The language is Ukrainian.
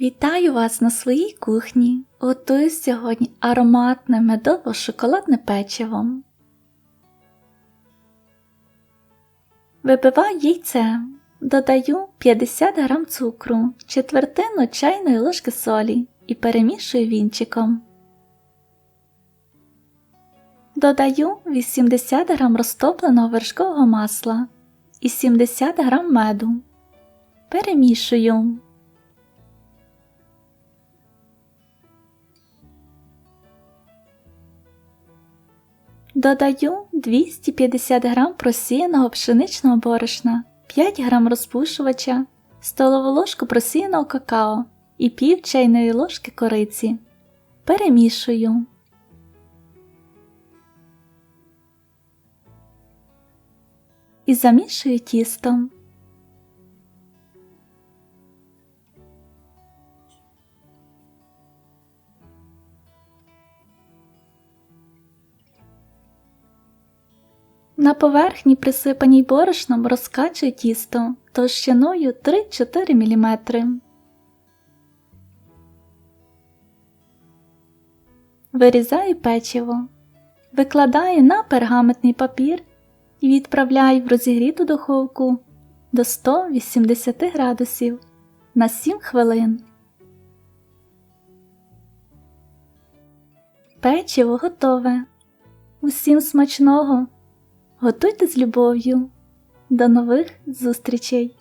Вітаю вас на своїй кухні. Готую сьогодні ароматне медово-шоколадне печиво. Вибиваю яйце. Додаю 50 г цукру, четвертину чайної ложки солі і перемішую вінчиком. Додаю 80 г розтопленого вершкового масла і 70 г меду. Перемішую. Додаю 250 г просіяного пшеничного борошна, 5 г розпушувача, столову ложку просіяного какао і пів чайної ложки кориці. Перемішую. І замішую тістом. На поверхні, присипаній борошном, розкачую тісто товщиною 3-4 мм. Вирізаю печиво, викладаю на пергаментний папір і відправляю в розігріту духовку до 180 градусів на 7 хвилин. Печиво готове. Усім смачного! Готуйте з любов'ю. До нових зустрічей!